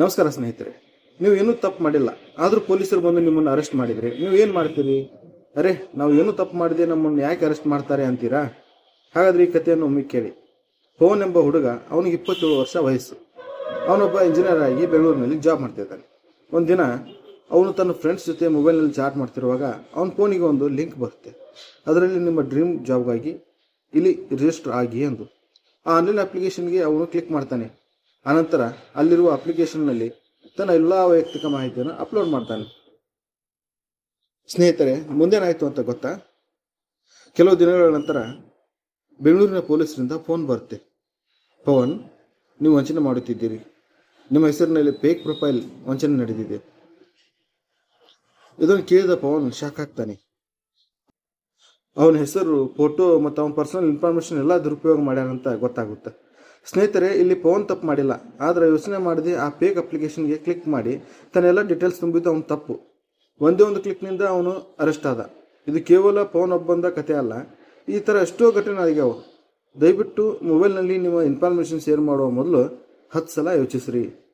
ನಮಸ್ಕಾರ ಸ್ನೇಹಿತರೆ, ನೀವು ಏನೂ ತಪ್ಪು ಮಾಡಿಲ್ಲ. ಆದರೂ ಪೊಲೀಸರು ಬಂದು ನಿಮ್ಮನ್ನು ಅರೆಸ್ಟ್ ಮಾಡಿದ್ರಿ ನೀವು ಏನು ಮಾಡ್ತೀರಿ? ಅರೆ, ನಾವು ಏನು ತಪ್ಪು ಮಾಡಿದೆ ನಮ್ಮನ್ನು ಯಾಕೆ ಅರೆಸ್ಟ್ ಮಾಡ್ತಾರೆ ಅಂತೀರಾ? ಹಾಗಾದ್ರೆ ಈ ಕಥೆಯನ್ನು ಒಮ್ಮೆ ಕೇಳಿ. ಪವನ್ ಎಂಬ ಹುಡುಗ ಅವನಿಗೆ ಇಪ್ಪತ್ತೇಳು ವರ್ಷ ವಯಸ್ಸು. ಅವನೊಬ್ಬ ಇಂಜಿನಿಯರ್ ಆಗಿ ಬೆಂಗಳೂರಿನಲ್ಲಿ ಜಾಬ್ ಮಾಡ್ತಿದ್ದಾನೆ ದಿನ ಅವನು ತನ್ನ ಫ್ರೆಂಡ್ಸ್ ಜೊತೆ ಮೊಬೈಲ್ನಲ್ಲಿ ಚಾಟ್ ಮಾಡ್ತಿರುವಾಗ ಅವನ ಫೋನಿಗೆ ಒಂದು ಲಿಂಕ್ ಬರುತ್ತೆ. ಅದರಲ್ಲಿ ನಿಮ್ಮ ಡ್ರೀಮ್ ಜಾಬ್ಗಾಗಿ ಇಲ್ಲಿ ರಿಜಿಸ್ಟರ್ ಆಗಿ ಎಂದು ಆ ಆನ್ಲೈನ್ ಅಪ್ಲಿಕೇಶನ್ಗೆ ಅವನು ಕ್ಲಿಕ್ ಮಾಡ್ತಾನೆ. ಆನಂತರ ಅಲ್ಲಿರುವ ಅಪ್ಲಿಕೇಶನ್ನಲ್ಲಿ ತನ್ನ ಎಲ್ಲ ವೈಯಕ್ತಿಕ ಮಾಹಿತಿಯನ್ನು ಅಪ್ಲೋಡ್ ಮಾಡ್ತಾನೆ. ಸ್ನೇಹಿತರೆ, ಮುಂದೇನಾಯಿತು ಅಂತ ಗೊತ್ತಾ? ಕೆಲವು ದಿನಗಳ ನಂತರ ಬೆಂಗಳೂರಿನ ಪೊಲೀಸರಿಂದ ಫೋನ್ ಬರುತ್ತೆ. ಪವನ್, ನೀವು ವಂಚನೆ ಮಾಡುತ್ತಿದ್ದೀರಿ. ನಿಮ್ಮ ಹೆಸರಿನಲ್ಲಿ ಫೇಕ್ ಪ್ರೊಫೈಲ್ ವಂಚನೆ ನಡೆದಿದೆ. ಇದನ್ನು ಕೇಳಿದ ಪವನ್ ಶಾಕ್ ಆಗ್ತಾನೆ. ಅವನ ಹೆಸರು ಫೋಟೋ ಮತ್ತು ಅವನ ಪರ್ಸನಲ್ ಇನ್ಫಾರ್ಮೇಷನ್ ಎಲ್ಲ ದುರುಪಯೋಗ ಮಾಡ್ಯಾರಂತ ಗೊತ್ತಾಗುತ್ತೆ. ಸ್ನೇಹಿತರೆ, ಇಲ್ಲಿ ಫೋನ್ ತಪ್ಪು ಮಾಡಿಲ್ಲ. ಆದರೆ ಯೋಚನೆ ಮಾಡಿದೆ ಆ ಪೇಕ್ ಅಪ್ಲಿಕೇಶನ್ಗೆ ಕ್ಲಿಕ್ ಮಾಡಿ. ತನ್ನೆಲ್ಲ ಡೀಟೇಲ್ಸ್ ತುಂಬಿದ್ದು ಅವನು ತಪ್ಪು. ಒಂದೇ ಒಂದು ಕ್ಲಿಕ್ನಿಂದ ಅವನು ಅರೆಸ್ಟ್ ಆದ. ಇದು ಕೇವಲ ಫೋನ್ ಒಬ್ಬಂದ ಕಥೆ ಅಲ್ಲ. ಈ ಥರ ಎಷ್ಟೋ ಘಟನೆ ಆಗ್ಯಾವ ದಯವಿಟ್ಟು ಮೊಬೈಲ್ನಲ್ಲಿ ನಿಮ್ಮ ಇನ್ಫಾರ್ಮೇಷನ್ ಶೇರ್ ಮಾಡುವ ಮೊದಲು ಹತ್ತು ಸಲ ಯೋಚಿಸ್ರಿ.